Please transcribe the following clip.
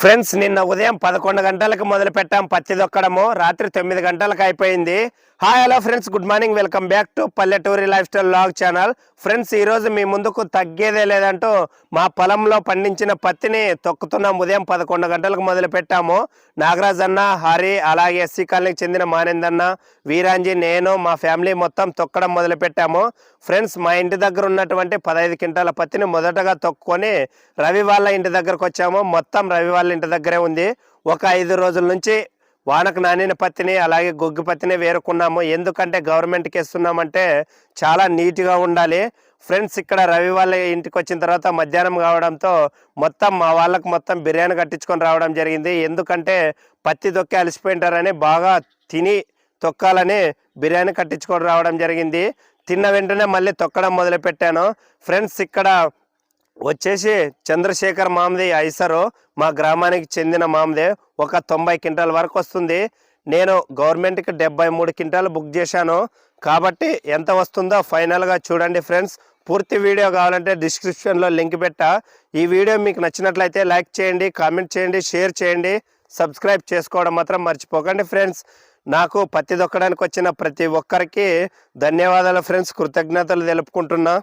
Friends నిన్న ఉదయం పదకొండు గంటలకు మొదలు పెట్టాం పత్తి దొక్కడము. రాత్రి తొమ్మిది గంటలకు అయిపోయింది. Hi hello friends good morning welcome back to పల్లెటూరి life style log channel friends ఈరోజు మీ ముందుకు తగ్గేదే లేదంటూ మా పొలంలో పండించిన పత్తిని తొక్కుతున్నాం. ఉదయం పదకొండు గంటలకు మొదలు పెట్టాము. నాగరాజ్ అన్న హరి అలాగే ఎస్సీ కాలనీకి చెందిన మానేందన్న వీరాంజీ నేను మా ఫ్యామిలీ మొత్తం తొక్కడం మొదలు పెట్టాము. ఫ్రెండ్స్ మా ఇంటి దగ్గర ఉన్నటువంటి పదహైదు క్వింటాల పత్తిని మొదటగా తొక్కుకొని రవి వాళ్ళ ఇంటి దగ్గరకు వచ్చాము. మొత్తం రవి వాళ్ళ ఇంటి దగ్గరే ఉంది. ఒక ఐదు రోజుల నుంచి వానకు నానిన పత్తిని అలాగే గొగ్గు పత్తిని వేరుకున్నాము. ఎందుకంటే గవర్నమెంట్కి ఇస్తున్నామంటే చాలా నీట్గా ఉండాలి. ఫ్రెండ్స్ ఇక్కడ రవి వాళ్ళ ఇంటికి వచ్చిన తర్వాత మధ్యాహ్నం కావడంతో మొత్తం మా వాళ్ళకు మొత్తం బిర్యానీ కట్టించుకొని రావడం జరిగింది. ఎందుకంటే పత్తి తొక్కి అలసిపోయింటారని బాగా తిని తొక్కాలని బిర్యానీ కట్టించుకొని రావడం జరిగింది. తిన్న వెంటనే మళ్ళీ తొక్కడం మొదలుపెట్టాను. ఫ్రెండ్స్ ఇక్కడ వచ్చేసి చంద్రశేఖర్ మామది ఐసరు మా గ్రామానికి చెందిన మామదే. ఒక తొంభై క్వింటాల వరకు వస్తుంది. నేను గవర్నమెంట్కి డెబ్బై మూడు క్వింటాలు బుక్ చేశాను. కాబట్టి ఎంత వస్తుందో ఫైనల్గా చూడండి ఫ్రెండ్స్. పూర్తి వీడియో కావాలంటే డిస్క్రిప్షన్లో లింక్ పెట్టా. ఈ వీడియో మీకు నచ్చినట్లయితే లైక్ చేయండి కామెంట్ చేయండి షేర్ చేయండి. సబ్స్క్రైబ్ చేసుకోవడం మాత్రం మర్చిపోకండి ఫ్రెండ్స్. నాకు పత్తి దొక్కడానికి వచ్చిన ప్రతి ఒక్కరికి ధన్యవాదాలు ఫ్రెండ్స్. కృతజ్ఞతలు తెలుపుకుంటున్నా.